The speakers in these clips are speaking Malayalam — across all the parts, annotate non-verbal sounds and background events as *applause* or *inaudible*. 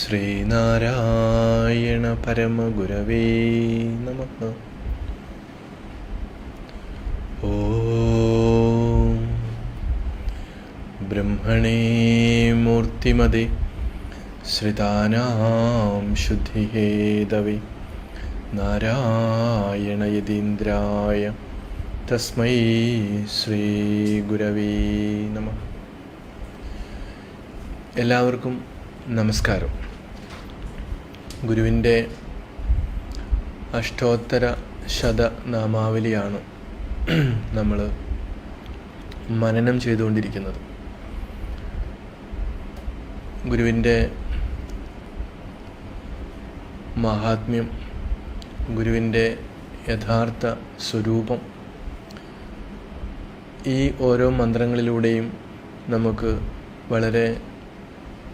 ശ്രീനാരായണ പരമഗുരവേ നമ. ഓ. ബ്രഹ്മണേ മൂർത്തിമതി ശ്രിതാനാം ശുദ്ധിഹേതവേ നാരായണയതീന്ദ്രായ തസ്മൈ ശ്രീ ഗുരവീ നമ എല്ലാവർക്കും നമസ്കാരം. ഗുരുവിന്റെ അഷ്ടോത്തര ശതനാമാവലിയാണ് നമ്മൾ മനനം ചെയ്തുകൊണ്ടിരിക്കുന്നത്. ഗുരുവിന്റെ മഹാത്മ്യം ഗുരുവിന്റെ യഥാർത്ഥ സ്വരൂപം ഈ ഓരോ മന്ത്രങ്ങളിലൂടെയും നമുക്ക് വളരെ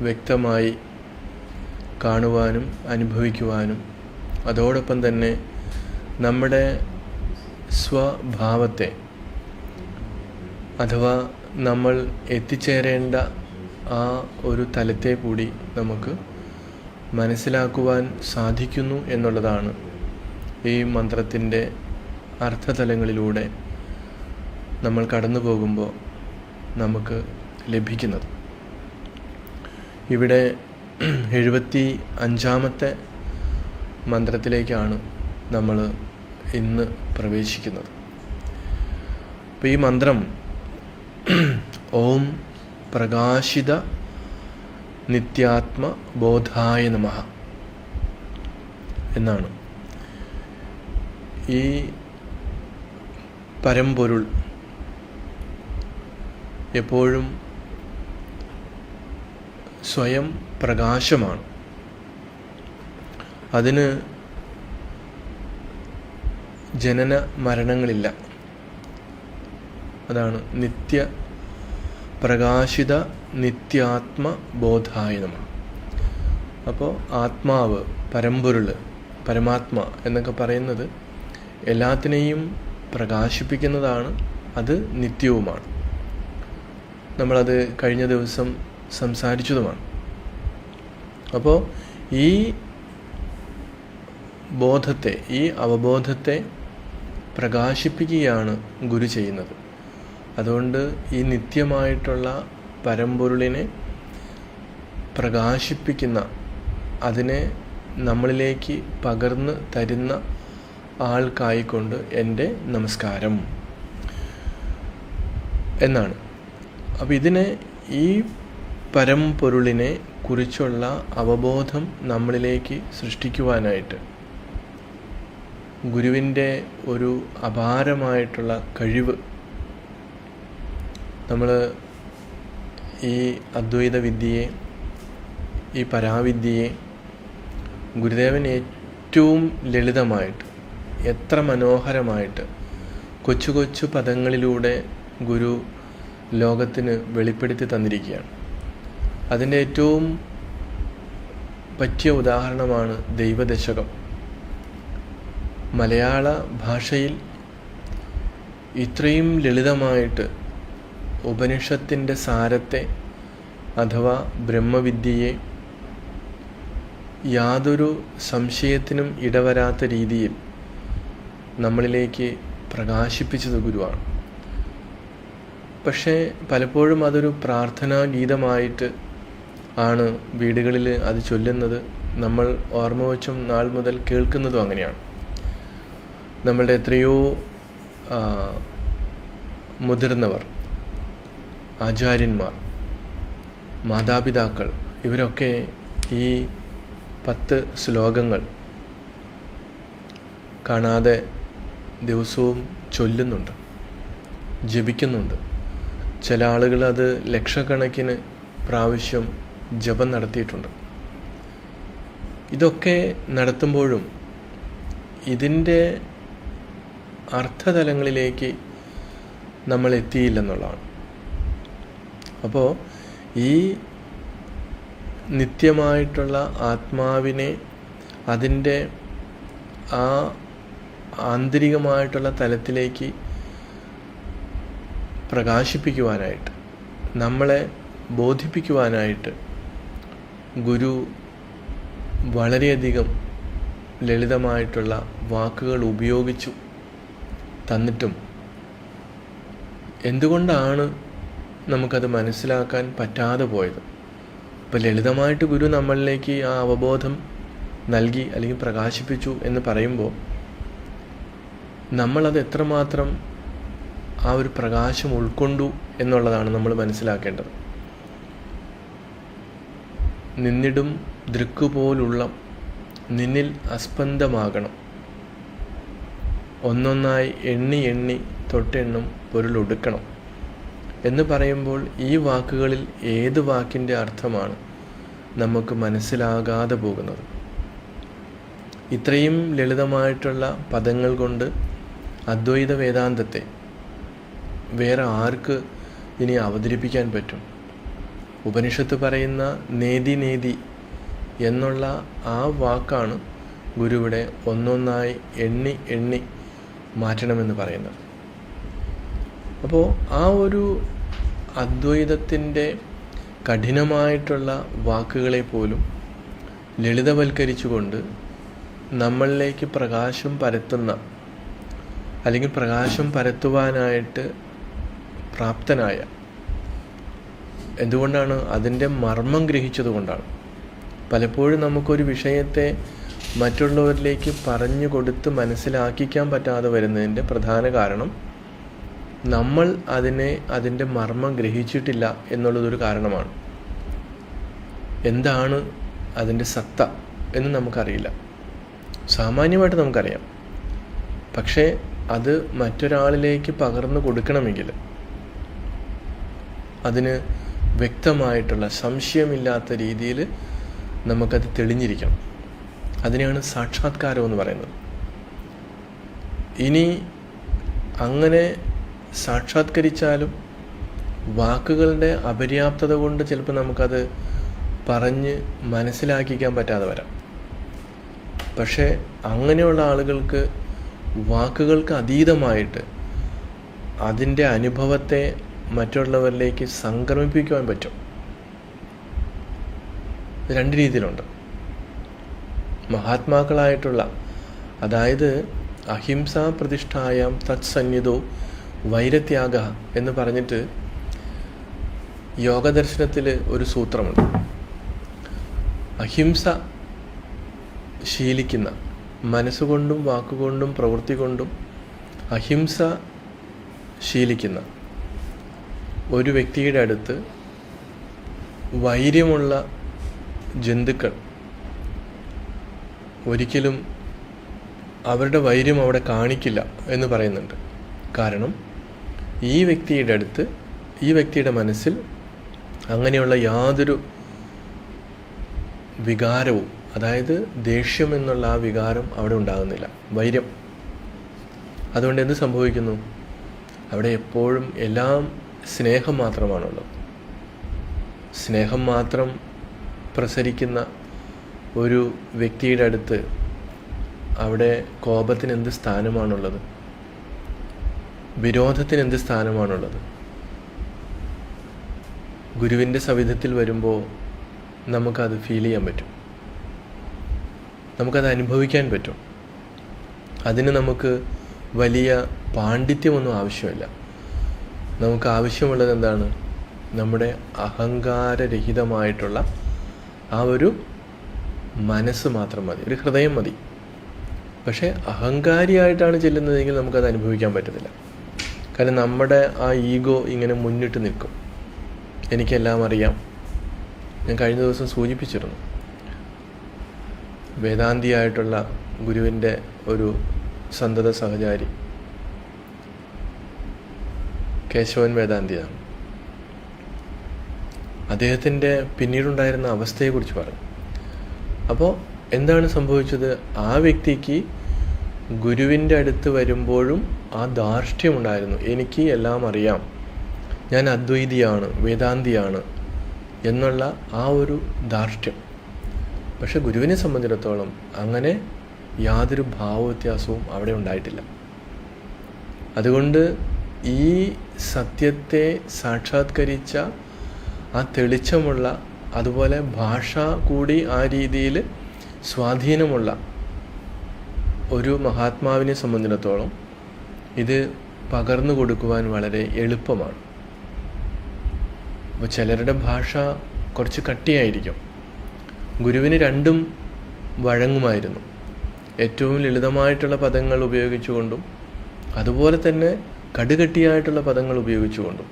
വ്യക്തമായി കാണുവാനും അനുഭവിക്കുവാനും അതോടൊപ്പം തന്നെ നമ്മുടെ സ്വഭാവത്തെ അഥവാ നമ്മൾ എത്തിച്ചേരേണ്ട ആ ഒരു തലത്തെ കൂടി നമുക്ക് മനസ്സിലാക്കുവാൻ സാധിക്കുന്നു എന്നുള്ളതാണ് ഈ മന്ത്രത്തിന്റെ അർത്ഥതലങ്ങളിലൂടെ നമ്മൾ കടന്നു പോകുമ്പോൾ നമുക്ക് ലഭിക്കുന്നത്. ഇവിടെ എഴുപത്തി അഞ്ചാമത്തെ മന്ത്രത്തിലേക്കാണ് നമ്മൾ ഇന്ന് പ്രവേശിക്കുന്നത്. അപ്പോൾ ഈ മന്ത്രം ഓം പ്രകാശിത നിത്യാത്മ ബോധായ നമ എന്നാണ്. ഈ പരമ്പൊരുൾ എപ്പോഴും സ്വയം പ്രകാശമാണ്. അതിന് ജനന മരണങ്ങളില്ല. അതാണ് നിത്യ പ്രകാശിത നിത്യാത്മ ബോധായനമാണ് അപ്പോൾ ആത്മാവ് പരമ്പൊരുൾ പരമാത്മ എന്നൊക്കെ പറയുന്നത് എല്ലാത്തിനെയും പ്രകാശിപ്പിക്കുന്നതാണ് അത് നിത്യവുമാണ്. നമ്മളത് കഴിഞ്ഞ ദിവസം സംസാരിച്ചതുമാണ്. അപ്പോൾ ഈ ബോധത്തെ ഈ അവബോധത്തെ പ്രകാശിപ്പിക്കുകയാണ് ഗുരു ചെയ്യുന്നത്. അതുകൊണ്ട് ഈ നിത്യമായിട്ടുള്ള പരമ്പൊരുളിനെ പ്രകാശിപ്പിക്കുന്ന അതിനെ നമ്മളിലേക്ക് പകർന്ന് തരുന്ന ആൾക്കായിക്കൊണ്ട് എന്റെ നമസ്കാരം. എന്നാണ്. അപ്പോൾ ഇതിനെ ഈ പരമ്പൊരുളിനെ കുറിച്ചുള്ള അവബോധം നമ്മളിലേക്ക് സൃഷ്ടിക്കുവാനായിട്ട് ഗുരുവിന്റെ ഒരു അപാരമായിട്ടുള്ള കഴിവ് നമ്മൾ ഈ അദ്വൈത വിദ്യയെ ഈ പരാവിദ്യയെ ഗുരുദേവൻ ഏറ്റവും ലളിതമായിട്ട് എത്ര മനോഹരമായിട്ട് കൊച്ചു കൊച്ചു പദങ്ങളിലൂടെ ഗുരു ലോകത്തിന് വെളിപ്പെടുത്തി തന്നിരിക്കുകയാണ്. അതിന്റെ ഏറ്റവും പറ്റിയ ഉദാഹരണമാണ് ദൈവദശകം. മലയാള ഭാഷയിൽ ഇത്രയും ലളിതമായിട്ട് ഉപനിഷത്തിന്റെ സാരത്തെ അഥവാ ബ്രഹ്മവിദ്യയെ യാതൊരു സംശയത്തിനും ഇടവരാത്ത രീതിയിൽ നമ്മളിലേക്ക് പ്രകാശിപ്പിച്ചത് ഗുരുവാണ്. പക്ഷേ പലപ്പോഴും അതൊരു പ്രാർത്ഥനാ ഗീതമായിട്ട് ആണ് വീടുകളിൽ അത് ചൊല്ലുന്നത്. നമ്മൾ ഓർമ്മ വെച്ചും നാൾ മുതൽ കേൾക്കുന്നതും അങ്ങനെയാണ്. നമ്മളുടെ എത്രയോ മുതിർന്നവർ ആചാര്യന്മാർ മാതാപിതാക്കൾ ഇവരൊക്കെ ഈ പത്ത് ശ്ലോകങ്ങൾ കാണാതെ ദിവസവും ചൊല്ലുന്നുണ്ട് ജപിക്കുന്നുണ്ട്. ചില ആളുകൾ അത് ലക്ഷക്കണക്കിന് പ്രാവശ്യം ജപം നടത്തിയിട്ടുണ്ട്. ഇതൊക്കെ നടത്തുമ്പോഴും ഇതിന്റെ അർത്ഥതലങ്ങളിലേക്ക് നമ്മൾ എത്തിയില്ലെന്നുള്ളതാണ്. അപ്പോൾ ഈ നിത്യമായിട്ടുള്ള ആത്മാവിനെ അതിന്റെ ആ ആന്തരികമായിട്ടുള്ള തലത്തിലേക്ക് പ്രകാശിപ്പിക്കുവാനായിട്ട് നമ്മളെ ബോധിപ്പിക്കുവാനായിട്ട് ഗുരു വളരെയധികം ലളിതമായിട്ടുള്ള വാക്കുകൾ ഉപയോഗിച്ചു തന്നിട്ടും എന്തുകൊണ്ടാണ് നമുക്കത് മനസ്സിലാക്കാൻ പറ്റാതെ പോയത്? ഇപ്പോൾ ലളിതമായിട്ട് ഗുരു നമ്മളിലേക്ക് ആ അവബോധം നൽകി അല്ലെങ്കിൽ പ്രകാശിപ്പിച്ചു എന്ന് പറയുമ്പോൾ നമ്മളത് എത്രമാത്രം ആ ഒരു പ്രകാശം ഉൾക്കൊണ്ടു എന്നുള്ളതാണ് നമ്മൾ മനസ്സിലാക്കേണ്ടത്. നിന്നിടും ദൃക്കുപോലുള്ള നിന്നിൽ അസ്പന്ദമാകണം. ഒന്നൊന്നായി എണ്ണി എണ്ണി തൊട്ടെണ്ണും പൊരുളൊടുക്കണം എന്ന് പറയുമ്പോൾ ഈ വാക്കുകളിൽ ഏത് വാക്കിന്റെ അർത്ഥമാണ് നമുക്ക് മനസ്സിലാകാതെ പോകുന്നത്? ഇത്രയും ലളിതമായിട്ടുള്ള പദങ്ങൾ കൊണ്ട് അദ്വൈത വേദാന്തത്തെ വേറെ ആർക്ക് ഇനി അവതരിപ്പിക്കാൻ പറ്റും? ഉപനിഷത്ത് പറയുന്ന നേതി നേതി എന്നുള്ള ആ വാക്കാണ് ഗുരുവിടെ ഒന്നൊന്നായി എണ്ണി എണ്ണി മാറ്റണമെന്ന് പറയുന്നത്. അപ്പോൾ ആ ഒരു അദ്വൈതത്തിന്റെ കഠിനമായിട്ടുള്ള വാക്കുകളെ പോലും ലളിതവൽക്കരിച്ചുകൊണ്ട് നമ്മളിലേക്ക് പ്രകാശം പരത്തുന്ന അല്ലെങ്കിൽ പ്രകാശം പരത്തുവാനായിട്ട് പ്രാപ്തനായ. എന്തുകൊണ്ടാണ്? അതിന്റെ മർമ്മം ഗ്രഹിച്ചതുകൊണ്ടാണ്. പലപ്പോഴും നമുക്കൊരു വിഷയത്തെ മറ്റുള്ളവരിലേക്ക് പറഞ്ഞു കൊടുത്ത് മനസ്സിലാക്കിക്കാൻ പറ്റാതെ വരുന്നതിന്റെ പ്രധാന കാരണം നമ്മൾ അതിനെ അതിന്റെ മർമ്മം ഗ്രഹിച്ചിട്ടില്ല എന്നുള്ളതൊരു കാരണമാണ്. എന്താണ് അതിന്റെ സത്ത എന്ന് നമുക്കറിയില്ല. സാമാന്യമായിട്ട് നമുക്കറിയാം. പക്ഷേ അത് മറ്റൊരാളിലേക്ക് പകർന്നു കൊടുക്കണമെങ്കിൽ അതിന് വ്യക്തമായിട്ടുള്ള സംശയമില്ലാത്ത രീതിയിൽ നമുക്കത് തെളിഞ്ഞിരിക്കണം. അതിനെയാണ് സാക്ഷാത്കാരം എന്ന് പറയുന്നത്. ഇനി അങ്ങനെ സാക്ഷാത്കരിച്ചാലും വാക്കുകളുടെ അപര്യാപ്തത കൊണ്ട് ചിലപ്പോൾ നമുക്കത് പറഞ്ഞ് മനസ്സിലാക്കിക്കാൻ പറ്റാതെ വരാം. പക്ഷേ അങ്ങനെയുള്ള ആളുകൾക്ക് വാക്കുകൾക്ക് അതീതമായിട്ട് അതിന്റെ അനുഭവത്തെ മറ്റുള്ളവരിലേക്ക് സംക്രമിപ്പിക്കുവാൻ പറ്റും. രണ്ട് രീതിയിലുണ്ട്. മഹാത്മാക്കളായിട്ടുള്ള അതായത് അഹിംസാ പ്രതിഷ്ഠായം തത്സന്നിധോ വൈരത്യാഗ എന്ന് പറഞ്ഞിട്ട് യോഗദർശനത്തിൽ ഒരു സൂത്രമുണ്ട്. അഹിംസ ശീലിക്കുന്ന മനസ്സുകൊണ്ടും വാക്കുകൊണ്ടും പ്രവൃത്തി കൊണ്ടും അഹിംസ ശീലിക്കുന്ന ഒരു വ്യക്തിയുടെ അടുത്ത് വൈര്യമുള്ള ജന്തുക്കൾ ഒരിക്കലും അവരുടെ വൈര്യം അവിടെ കാണിക്കില്ല എന്ന് പറയുന്നുണ്ട്. കാരണം ഈ വ്യക്തിയുടെ അടുത്ത് ഈ വ്യക്തിയുടെ മനസ്സിൽ അങ്ങനെയുള്ള യാതൊരു വികാരവും അതായത് ദേഷ്യം എന്നുള്ള ആ വികാരം അവിടെ ഉണ്ടാകുന്നില്ല. വൈര്യം. അതുകൊണ്ട് എന്ത് സംഭവിക്കുന്നു? അവിടെ എപ്പോഴും എല്ലാം സ്നേഹം മാത്രമാണുള്ളത്. സ്നേഹം മാത്രം പ്രസരിക്കുന്ന ഒരു വ്യക്തിയുടെ അടുത്ത് അവിടെ കോപത്തിന് എന്ത് സ്ഥാനമാണുള്ളത്? വിരോധത്തിന് എന്ത് സ്ഥാനമാണുള്ളത്? ഗുരുവിന്റെ സവിധത്തിൽ വരുമ്പോൾ നമുക്കത് ഫീൽ ചെയ്യാൻ പറ്റും. നമുക്കത് അനുഭവിക്കാൻ പറ്റും. അതിന് നമുക്ക് വലിയ പാണ്ഡിത്യമൊന്നും ആവശ്യമില്ല. നമുക്ക് ആവശ്യമുള്ളത് എന്താണ്? നമ്മുടെ അഹങ്കാരരഹിതമായിട്ടുള്ള ആ ഒരു മനസ്സ് മാത്രം മതി ഒരു ഹൃദയം മതി. പക്ഷേ അഹങ്കാരിയായിട്ടാണ് ചെല്ലുന്നതെങ്കിൽ നമുക്കത് അനുഭവിക്കാൻ പറ്റത്തില്ല. കാരണം നമ്മുടെ ആ ഈഗോ ഇങ്ങനെ മുന്നിട്ട് നിൽക്കും. എനിക്കെല്ലാം അറിയാം. ഞാൻ കഴിഞ്ഞ ദിവസം സൂചിപ്പിച്ചിരുന്നു. വേദാന്തിയായിട്ടുള്ള ഗുരുവിന്റെ ഒരു സന്തത സഹചാരി കേശവൻ വേദാന്തിയാണ് അദ്ദേഹത്തിന്റെ പിന്നീടുണ്ടായിരുന്ന അവസ്ഥയെക്കുറിച്ച് പറഞ്ഞു. അപ്പോൾ എന്താണ് സംഭവിച്ചത്? ആ വ്യക്തിക്ക് ഗുരുവിന്റെ അടുത്ത് വരുമ്പോഴും ആ ധാർഷ്ട്യമുണ്ടായിരുന്നു. എനിക്ക് എല്ലാം അറിയാം. ഞാൻ അദ്വൈതിയാണ് വേദാന്തിയാണ് എന്നുള്ള ആ ഒരു ധാർഷ്ട്യം. പക്ഷെ ഗുരുവിനെ സംബന്ധിച്ചിടത്തോളം അങ്ങനെ യാതൊരു ഭാവവ്യത്യാസവും അവിടെ ഉണ്ടായിട്ടില്ല. അതുകൊണ്ട് ഈ സത്യത്തെ സാക്ഷാത്കരിച്ച ആ തെളിച്ചമുള്ള അതുപോലെ ഭാഷ കൂടി ആ രീതിയിൽ സ്വാധീനമുള്ള ഒരു മഹാത്മാവിനെ സംബന്ധിച്ചിടത്തോളം ഇത് പകർന്നു കൊടുക്കുവാൻ വളരെ എളുപ്പമാണ്. അപ്പോൾ ചിലരുടെ ഭാഷ കുറച്ച് കട്ടിയായിരിക്കും. ഗുരുവിന് രണ്ടും വഴങ്ങുമായിരുന്നു. ഏറ്റവും ലളിതമായിട്ടുള്ള പദങ്ങൾ ഉപയോഗിച്ചുകൊണ്ടും അതുപോലെ തന്നെ കടുകട്ടിയായിട്ടുള്ള പദങ്ങൾ ഉപയോഗിച്ചുകൊണ്ടും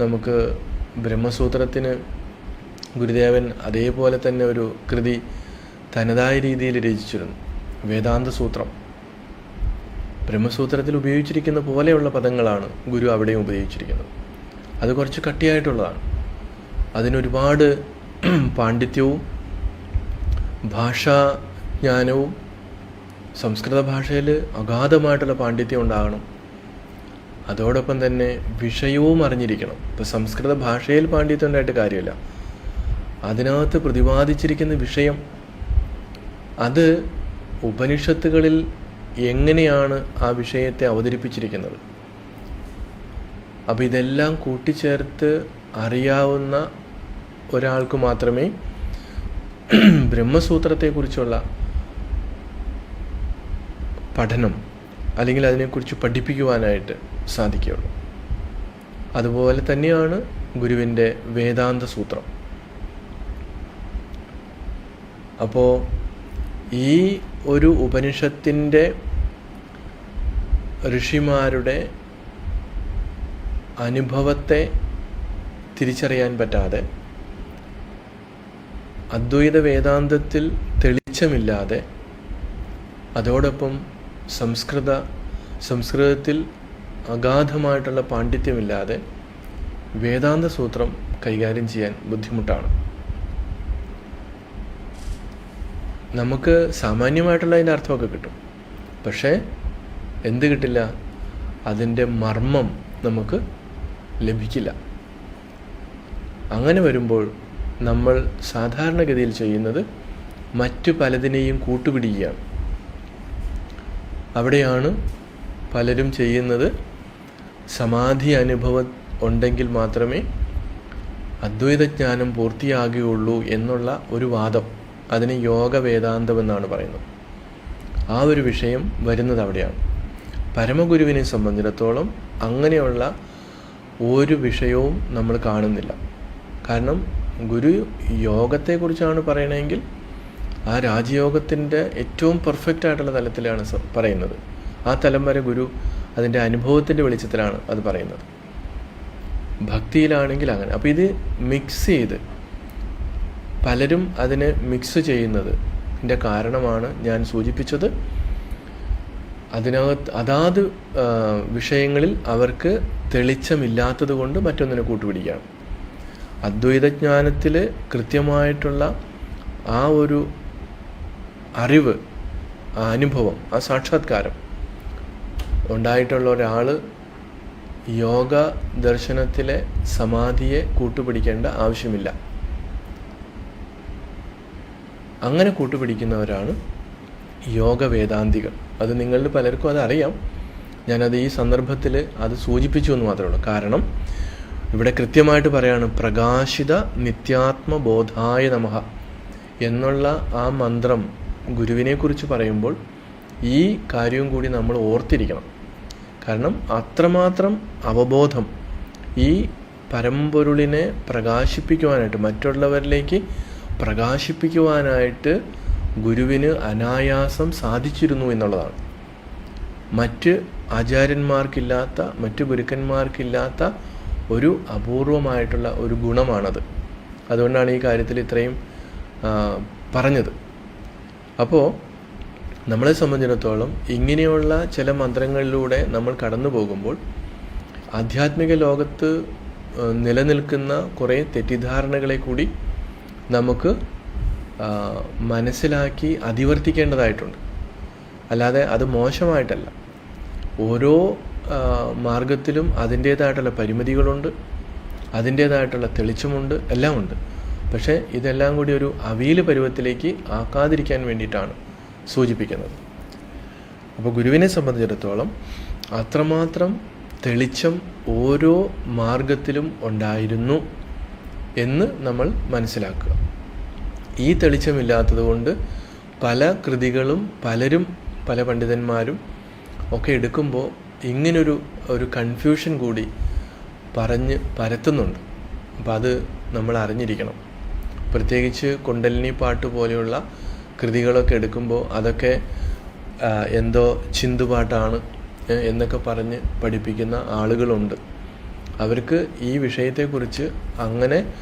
നമുക്ക് ബ്രഹ്മസൂത്രത്തിന് ഗുരുദേവൻ അതേപോലെ തന്നെ ഒരു കൃതി തനതായ രീതിയിൽ രചിച്ചിരുന്നു. വേദാന്ത സൂത്രം. ബ്രഹ്മസൂത്രത്തിൽ ഉപയോഗിച്ചിരിക്കുന്ന പോലെയുള്ള പദങ്ങളാണ് ഗുരു അവിടെയും ഉപയോഗിച്ചിരിക്കുന്നത്. അത് കുറച്ച് കട്ടിയായിട്ടുള്ളതാണ്. അതിനൊരുപാട് *clears throat* പാണ്ഡിത്യവും ഭാഷാ ഭാഷാജ്ഞാനവും സംസ്കൃത ഭാഷയിൽ അഗാധമായിട്ടുള്ള പാണ്ഡിത്യം ഉണ്ടാകണം. അതോടൊപ്പം തന്നെ വിഷയവും അറിഞ്ഞിരിക്കണം. ഇപ്പം സംസ്കൃത ഭാഷയിൽ പാണ്ഡിത്യം ഉണ്ടായിട്ട് കാര്യമില്ല. അതിനകത്ത് പ്രതിപാദിച്ചിരിക്കുന്ന വിഷയം അത് ഉപനിഷത്തുകളിൽ എങ്ങനെയാണ് ആ വിഷയത്തെ അവതരിപ്പിച്ചിരിക്കുന്നത്? അപ്പോൾ ഇതെല്ലാം കൂട്ടിച്ചേർത്ത് അറിയാവുന്ന ഒരാൾക്ക് മാത്രമേ ബ്രഹ്മസൂത്രത്തെക്കുറിച്ചുള്ള പഠനം അല്ലെങ്കിൽ അതിനെക്കുറിച്ച് പഠിപ്പിക്കുവാനായിട്ട് സാധിക്കുകയുള്ളൂ. അതുപോലെ തന്നെയാണ് ഗുരുവിന്റെ വേദാന്ത സൂത്രം. അപ്പോൾ ഈ ഒരു ഉപനിഷത്തിന്റെ ഋഷിമാരുടെ അനുഭവത്തെ തിരിച്ചറിയാൻ പറ്റാതെ അദ്വൈത വേദാന്തത്തിൽ തെളിച്ചമില്ലാതെ അതോടൊപ്പം സംസ്കൃത സംസ്കൃതത്തിൽ അഗാധമായിട്ടുള്ള പാണ്ഡിത്യമില്ലാതെ വേദാന്ത സൂത്രം കൈകാര്യം ചെയ്യാൻ ബുദ്ധിമുട്ടാണ്. നമുക്ക് സാമാന്യമായിട്ടുള്ള അതിന്റെ അർത്ഥമൊക്കെ കിട്ടും. പക്ഷേ എന്ത് കിട്ടില്ല? അതിന്റെ മർമ്മം നമുക്ക് ലഭിക്കില്ല. അങ്ങനെ വരുമ്പോൾ നമ്മൾ സാധാരണഗതിയിൽ ചെയ്യുന്നത് മറ്റു പലതിനെയും കൂട്ടുപിടിക്കുകയാണ്. അവിടെയാണ് പലരും ചെയ്യുന്നത് സമാധി അനുഭവം ഉണ്ടെങ്കിൽ മാത്രമേ അദ്വൈതജ്ഞാനം പൂർത്തിയാകുകയുള്ളൂ എന്നുള്ള ഒരു വാദം അതിന് യോഗ വേദാന്തം എന്നാണ് പറയുന്നത്. ആ ഒരു വിഷയം വരുന്നത് അവിടെയാണ്. പരമഗുരുവിനെ സംബന്ധിച്ചിടത്തോളം അങ്ങനെയുള്ള ഒരു വിഷയവും നമ്മൾ കാണുന്നില്ല. കാരണം ഗുരു യോഗത്തെക്കുറിച്ചാണ് പറയണമെങ്കിൽ ആ രാജയോഗത്തിന്റെ ഏറ്റവും പെർഫെക്റ്റ് ആയിട്ടുള്ള തലത്തിലാണ് പറയുന്നത്. ആ തലം വരെ ഗുരു അതിന്റെ അനുഭവത്തിന്റെ വെളിച്ചത്തിലാണ് അത് പറയുന്നത്. ഭക്തിയിലാണെങ്കിൽ അങ്ങനെ. അപ്പോൾ ഇത് മിക്സ് ചെയ്ത് പലരും അതിനെ മിക്സ് ചെയ്യുന്നത് ഇതിന്റെ കാരണമാണ് ഞാൻ സൂചിപ്പിച്ചത്. അതിനകത്ത് അതാത് വിഷയങ്ങളിൽ അവർക്ക് തെളിച്ചമില്ലാത്തത് കൊണ്ട് മറ്റൊന്നിനെ കൂട്ടുപിടിക്കുകയാണ്. അദ്വൈതജ്ഞാനത്തിൽ കൃത്യമായിട്ടുള്ള ആ ഒരു അറിവ് ആ അനുഭവം ആ സാക്ഷാത്കാരം ഉണ്ടായിട്ടുള്ള ഒരാൾ യോഗ ദർശനത്തിലെ സമാധിയെ കൂട്ടുപിടിക്കേണ്ട ആവശ്യമില്ല. അങ്ങനെ കൂട്ടുപിടിക്കുന്നവരാണ് യോഗ വേദാന്തികൾ. അത് നിങ്ങളിൽ പലർക്കും അതറിയാം ഞാനത് ഈ സന്ദർഭത്തിൽ അത് സൂചിപ്പിച്ചു എന്ന് മാത്രമേ ഉള്ളൂ. കാരണം ഇവിടെ കൃത്യമായിട്ട് പറയാണ് പ്രകാശിത നിത്യാത്മബോധായ നമഹ എന്നുള്ള ആ മന്ത്രം ഗുരുവിനെക്കുറിച്ച് പറയുമ്പോൾ ഈ കാര്യവും കൂടി നമ്മൾ ഓർത്തിരിക്കണം. കാരണം അത്രമാത്രം അവബോധം ഈ പരമ്പൊരുളിനെ പ്രകാശിപ്പിക്കുവാനായിട്ട് മറ്റുള്ളവരിലേക്ക് പ്രകാശിപ്പിക്കുവാനായിട്ട് ഗുരുവിന് അനായാസം സാധിച്ചിരുന്നു എന്നുള്ളതാണ്. മറ്റ് ആചാര്യന്മാർക്കില്ലാത്ത മറ്റ് ഗുരുക്കന്മാർക്കില്ലാത്ത ഒരു അപൂർവമായിട്ടുള്ള ഒരു ഗുണമാണത്. അതുകൊണ്ടാണ് ഈ കാര്യത്തിൽ ഇത്രയും പറഞ്ഞത്. അപ്പോൾ നമ്മളെ സംബന്ധിച്ചിടത്തോളം ഇങ്ങനെയുള്ള ചില മന്ത്രങ്ങളിലൂടെ നമ്മൾ കടന്നു പോകുമ്പോൾ ആധ്യാത്മിക ലോകത്ത് നിലനിൽക്കുന്ന കുറേ തെറ്റിദ്ധാരണകളെ കൂടി നമുക്ക് മനസ്സിലാക്കി അതിവർത്തിക്കേണ്ടതായിട്ടുണ്ട്. അല്ലാതെ അത് മോശമായിട്ടല്ല. ഓരോ മാർഗത്തിലും അതിന്റേതായിട്ടുള്ള പരിമിതികളുണ്ട് അതിന്റേതായിട്ടുള്ള തെളിച്ചമുണ്ട് എല്ലാം ഉണ്ട് പക്ഷേ ഇതെല്ലാം കൂടി ഒരു അവിയൽ പരുവത്തിലേക്ക് ആക്കാതിരിക്കാൻ വേണ്ടിയിട്ടാണ് സൂചിപ്പിക്കുന്നത്. അപ്പോൾ ഗുരുവിനെ സംബന്ധിച്ചിടത്തോളം അത്രമാത്രം തെളിച്ചം ഓരോ മാർഗത്തിലും ഉണ്ടായിരുന്നു എന്ന് നമ്മൾ മനസ്സിലാക്കുക. ഈ തെളിച്ചമില്ലാത്തത് കൊണ്ട് പല കൃതികളും പലരും പല പണ്ഡിതന്മാരും ഒക്കെ എടുക്കുമ്പോൾ ഇങ്ങനൊരു ഒരു കൺഫ്യൂഷൻ കൂടി പറഞ്ഞ് പരത്തുന്നുണ്ട്. അപ്പോൾ അത് നമ്മൾ അറിഞ്ഞിരിക്കണം. പ്രത്യേകിച്ച് കുണ്ടലിനി പാട്ട് പോലെയുള്ള കൃതികളൊക്കെ എടുക്കുമ്പോൾ അതൊക്കെ എന്തോ ചിന്തുപാട്ടാണ് എന്നൊക്കെ പറഞ്ഞ് പഠിപ്പിക്കുന്ന ആളുകളുണ്ട്. അവർക്ക് ഈ വിഷയത്തെക്കുറിച്ച് അങ്ങനെ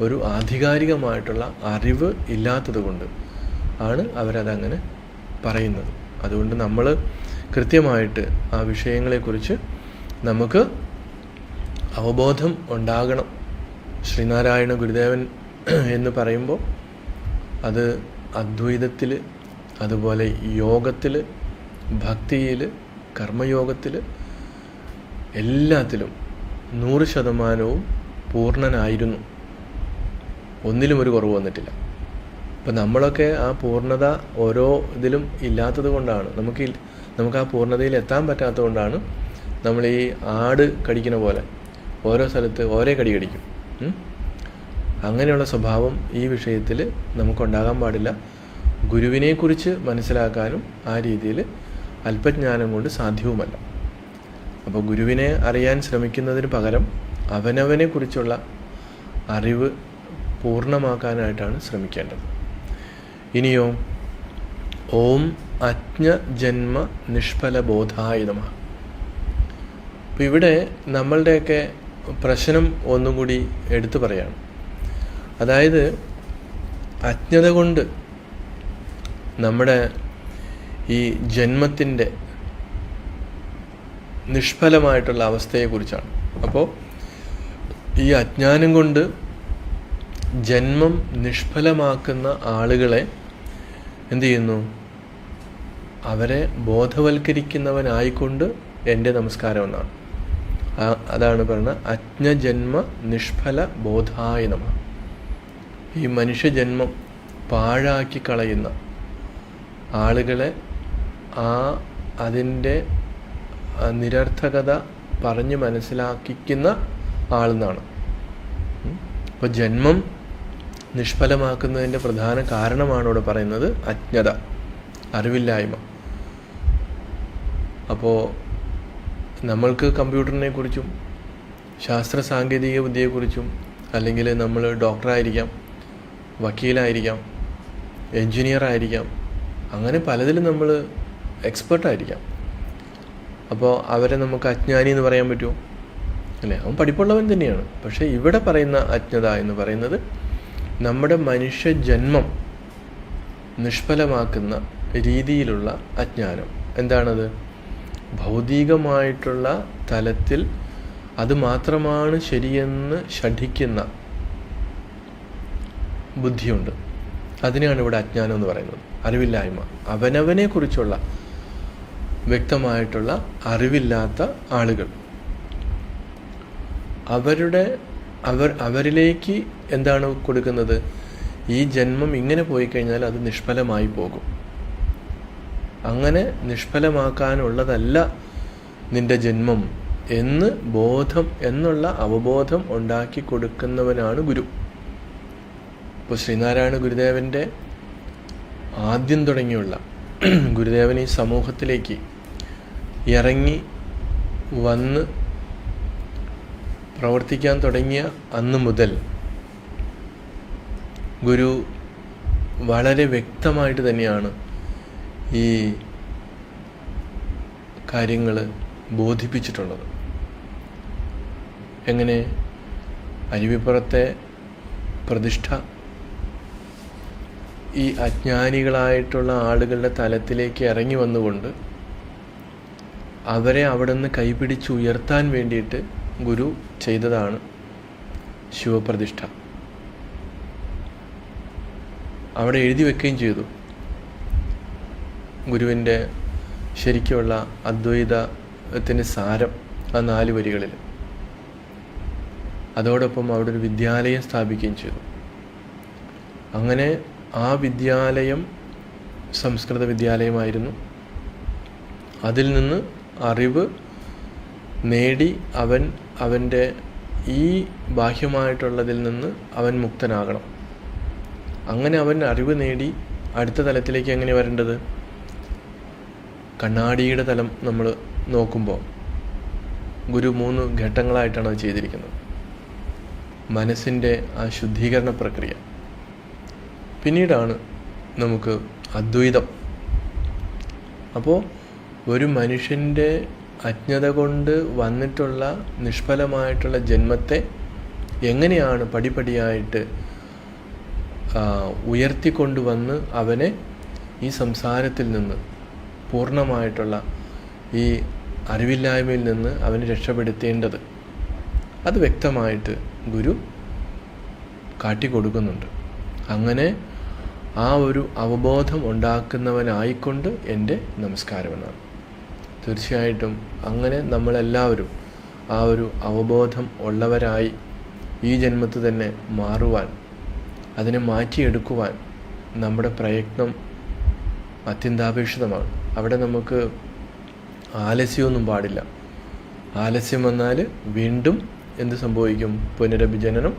ഒരു ആധികാരികമായിട്ടുള്ള അറിവ് ഇല്ലാത്തത് കൊണ്ട് ആണ് അവരതങ്ങനെ പറയുന്നത്. അതുകൊണ്ട് നമ്മൾ കൃത്യമായിട്ട് ആ വിഷയങ്ങളെക്കുറിച്ച് നമുക്ക് അവബോധം ഉണ്ടാകണം. ശ്രീനാരായണ ഗുരുദേവൻ എന്ന് പറയുമ്പോൾ അത് അദ്വൈതത്തിൽ അതുപോലെ യോഗത്തിൽ ഭക്തിയിൽ കർമ്മയോഗത്തിൽ എല്ലാത്തിലും നൂറ് ശതമാനവും പൂർണനായിരുന്നു. ഒന്നിലും ഒരു കുറവ് വന്നിട്ടില്ല. അപ്പം നമ്മളൊക്കെ ആ പൂർണത ഓരോ ഇതിലും ഇല്ലാത്തത് കൊണ്ടാണ്. നമുക്ക് നമുക്ക് ആ പൂർണതയിൽ എത്താൻ പറ്റാത്തത് കൊണ്ടാണ് നമ്മൾ ഈ ആട് കടിക്കുന്ന പോലെ ഓരോ സ്ഥലത്ത് ഓരോ കടി കടിക്കും? അങ്ങനെയുള്ള സ്വഭാവം ഈ വിഷയത്തിൽ നമുക്കുണ്ടാകാൻ പാടില്ല. ഗുരുവിനെക്കുറിച്ച് മനസ്സിലാക്കാനും ആ രീതിയിൽ അല്പജ്ഞാനം കൊണ്ട് സാധ്യവുമല്ല. അപ്പോൾ ഗുരുവിനെ അറിയാൻ ശ്രമിക്കുന്നതിന് പകരം അവനവനെക്കുറിച്ചുള്ള അറിവ് പൂർണമാക്കാനായിട്ടാണ് ശ്രമിക്കേണ്ടത്. ഇനിയോ ഓം അജ്ഞജന്മ നിഷ്ഫലബോധായ നമ. അപ്പം ഇവിടെ നമ്മളുടെയൊക്കെ പ്രശ്നം ഒന്നും കൂടി എടുത്തു പറയാണ്. അതായത് അജ്ഞത കൊണ്ട് നമ്മുടെ ഈ ജന്മത്തിന്റെ നിഷ്ഫലമായിട്ടുള്ള അവസ്ഥയെക്കുറിച്ചാണ്. അപ്പോൾ ഈ അജ്ഞാനം കൊണ്ട് ജന്മം നിഷ്ഫലമാക്കുന്ന ആളുകളെ എന്തു ചെയ്യുന്നു? അവരെ ബോധവൽക്കരിക്കുന്നവനായിക്കൊണ്ട് എന്റെ നമസ്കാരം എന്നാണ്. അതാണ് പറയുന്നത് അജ്ഞജന്മ നിഷ്ഫല ബോധായ നമ. ഈ മനുഷ്യജന്മം പാഴാക്കി കളയുന്ന ആളുകളെ ആ അതിന്റെ നിരർത്ഥകത പറഞ്ഞ് മനസ്സിലാക്കിക്കുന്ന ആളെന്നാണ്. അപ്പോൾ ജന്മം നിഷ്ഫലമാക്കുന്നതിന്റെ പ്രധാന കാരണമാണ് ഇവിടെ പറയുന്നത് അജ്ഞത അറിവില്ലായ്മ. അപ്പോൾ നമ്മൾക്ക് കമ്പ്യൂട്ടറിനെ കുറിച്ചും ശാസ്ത്ര സാങ്കേതിക വിദ്യയെക്കുറിച്ചും അല്ലെങ്കിൽ നമ്മൾ ഡോക്ടറായിരിക്കാം വക്കീലായിരിക്കാം എൻജിനീയർ ആയിരിക്കാം അങ്ങനെ പലതിലും നമ്മൾ എക്സ്പേർട്ടായിരിക്കാം. അപ്പോൾ അവരെ നമുക്ക് അജ്ഞാനി എന്ന് പറയാൻ പറ്റുമോ? അല്ലേ? അവൻ പഠിപ്പുള്ളവൻ തന്നെയാണ്. പക്ഷേ ഇവിടെ പറയുന്ന അജ്ഞത എന്ന് പറയുന്നത് നമ്മുടെ മനുഷ്യ ജന്മം നിഷ്ഫലമാക്കുന്ന രീതിയിലുള്ള അജ്ഞാനം. എന്താണത്? ഭൗതികമായിട്ടുള്ള തലത്തിൽ അത് മാത്രമാണ് ശരിയെന്ന് ഷഠിക്കുന്ന ബുദ്ധിയുണ്ട്. അതിനെയാണ് ഇവിടെ അജ്ഞാനം എന്ന് പറയുന്നത്. അറിവില്ലായ്മ. അവനവനെ കുറിച്ചുള്ള വ്യക്തമായിട്ടുള്ള അറിവില്ലാത്ത ആളുകൾ. അവരുടെ അവർ അവരിലേക്ക് എന്താണ് കൊടുക്കുന്നത്? ഈ ജന്മം ഇങ്ങനെ പോയി കഴിഞ്ഞാൽ അത് നിഷ്ഫലമായി പോകും. അങ്ങനെ നിഷ്ഫലമാക്കാനുള്ളതല്ല നിന്റെ ജന്മം എന്ന് ബോധം എന്നുള്ള അവബോധം ഉണ്ടാക്കി കൊടുക്കുന്നവനാണ് ഗുരു. ഇപ്പോൾ ശ്രീനാരായണ ഗുരുദേവന്റെ ആദ്യം തുടങ്ങിയുള്ള *clears throat* ഗുരുദേവൻ ഈ സമൂഹത്തിലേക്ക് ഇറങ്ങി വന്ന് പ്രവർത്തിക്കാൻ തുടങ്ങിയ അന്ന് മുതൽ ഗുരു വളരെ വ്യക്തമായിട്ട് തന്നെയാണ് ഈ കാര്യങ്ങൾ ബോധിപ്പിച്ചിട്ടുള്ളത്. എങ്ങനെ അരുവിപ്പുറത്തെ പ്രതിഷ്ഠ ഈ അജ്ഞാനികളായിട്ടുള്ള ആളുകളുടെ തലത്തിലേക്ക് ഇറങ്ങി വന്നുകൊണ്ട് അവരെ അവിടെ നിന്ന് കൈപിടിച്ച് ഉയർത്താൻ വേണ്ടിയിട്ട് ഗുരു ചെയ്തതാണ് ശിവപ്രതിഷ്ഠ. അവിടെ എഴുതി വെക്കുകയും ചെയ്തു. ഗുരുവിന്റെ ശരിക്കുള്ള അദ്വൈതത്തിന്റെ സാരം ആ നാല് വരികളിൽ. അതോടൊപ്പം അവിടെ ഒരു വിദ്യാലയം സ്ഥാപിക്കുകയും ചെയ്തു. അങ്ങനെ ആ വിദ്യാലയം സംസ്കൃത വിദ്യാലയമായിരുന്നു. അതിൽ നിന്ന് അറിവ് നേടി അവൻ അവന്റെ ഈ ബാഹ്യമായിട്ടുള്ളതിൽ നിന്ന് അവൻ മുക്തനാകണം. അങ്ങനെ അവൻ അറിവ് നേടി അടുത്ത തലത്തിലേക്ക് എങ്ങനെ വരേണ്ടത്? കണ്ണാടിയുടെ തലം നമ്മൾ നോക്കുമ്പോൾ ഗുരു മൂന്ന് ഘട്ടങ്ങളായിട്ടാണ് അത് ചെയ്തിരിക്കുന്നത്. മനസ്സിന്റെ ആ ശുദ്ധീകരണ പ്രക്രിയ. പിന്നീടാണ് നമുക്ക് അദ്വൈതം. അപ്പോൾ ഒരു മനുഷ്യന്റെ അജ്ഞത കൊണ്ട് വന്നിട്ടുള്ള നിഷ്ഫലമായിട്ടുള്ള ജന്മത്തെ എങ്ങനെയാണ് പടിപടിയായിട്ട് ഉയർത്തിക്കൊണ്ടുവന്ന് അവനെ ഈ സംസാരത്തിൽ നിന്ന് പൂർണമായിട്ടുള്ള ഈ അറിവില്ലായ്മയിൽ നിന്ന് അവനെ രക്ഷപ്പെടുത്തേണ്ടത്? അത് വ്യക്തമായിട്ട് ഗുരു കാട്ടിക്കൊടുക്കുന്നുണ്ട്. അങ്ങനെ ആ ഒരു അവബോധം ഉണ്ടാക്കുന്നവനായിക്കൊണ്ട് എന്റെ നമസ്കാരമെന്നാണ്. തീർച്ചയായിട്ടും അങ്ങനെ നമ്മളെല്ലാവരും ആ ഒരു അവബോധം ഉള്ളവരായി ഈ ജന്മത്ത് തന്നെ മാറുവാൻ അതിനെ മാറ്റിയെടുക്കുവാൻ നമ്മുടെ പ്രയത്നം അത്യന്താപേക്ഷിതമാണ്. അവിടെ നമുക്ക് ആലസ്യമൊന്നും പാടില്ല. ആലസ്യം വന്നാൽ വീണ്ടും എന്ത് സംഭവിക്കും? പുനരഭിജനനം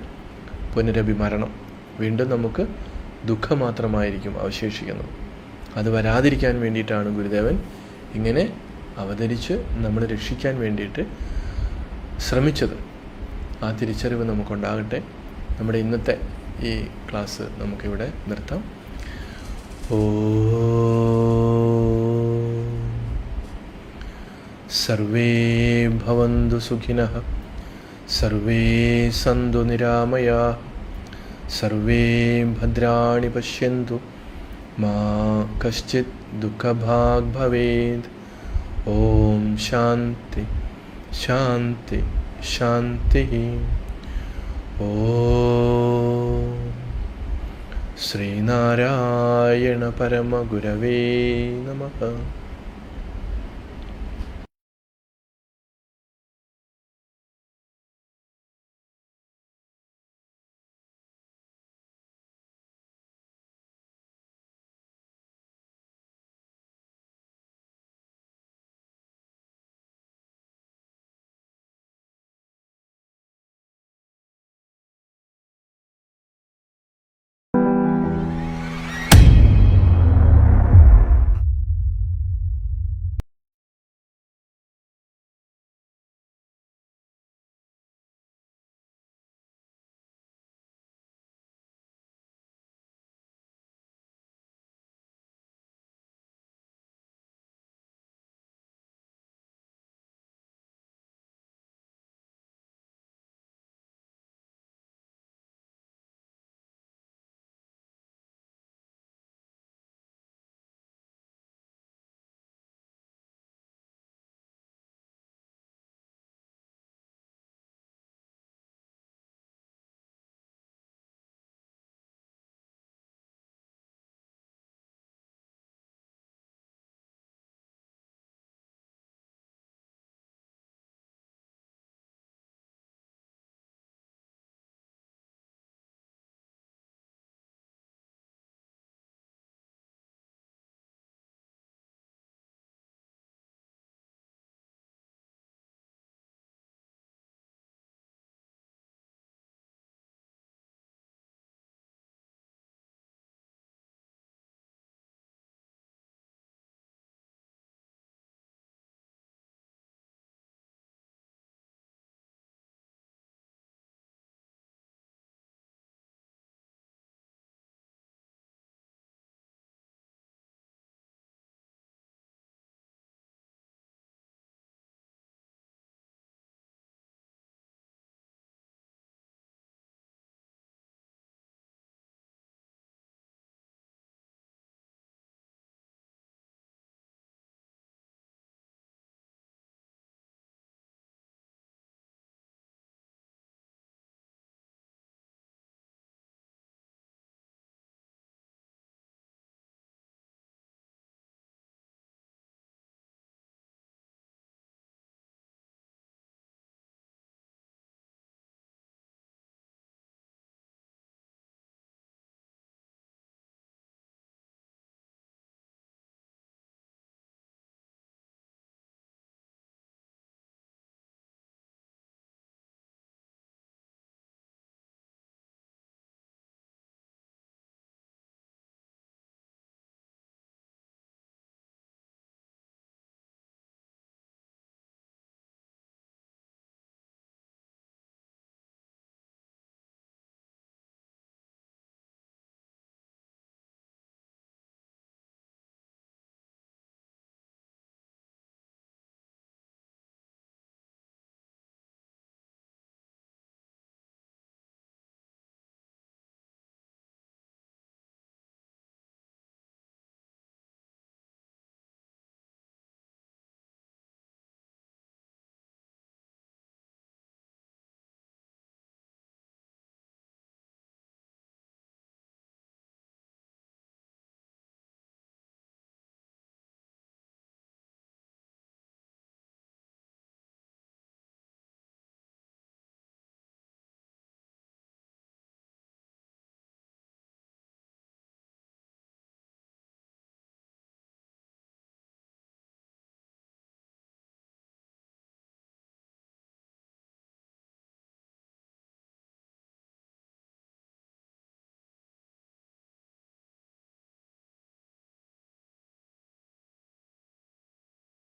പുനരഭിമരണം. വീണ്ടും നമുക്ക് ദുഃഖം മാത്രമായിരിക്കും അവശേഷിക്കുന്നത്. അത് വരാതിരിക്കാൻ വേണ്ടിയിട്ടാണ് ഗുരുദേവൻ ഇങ്ങനെ അവതരിച്ച് നമ്മളെ രക്ഷിക്കാൻ വേണ്ടിയിട്ട് ശ്രമിച്ചത്. ആ തിരിച്ചറിവ് നമുക്കുണ്ടാകട്ടെ. നമ്മുടെ ഇന്നത്തെ ഈ ക്ലാസ് നമുക്കിവിടെ നിർത്താം. ഓ സർവേ ഭവന്തു സുഖിനഃ സർവേ സന്തു നിരാമയാ സർവേ ഭദ്രാണി പശ്യന്തു മാ കശ്ചിത് ദുഃഖഭാഗ് ഭവേത് ഓം ശാന്തി ശാന്തി ശാന്തി ഓ ശ്രീനാരായണ പരമഗുരവേ നമഃ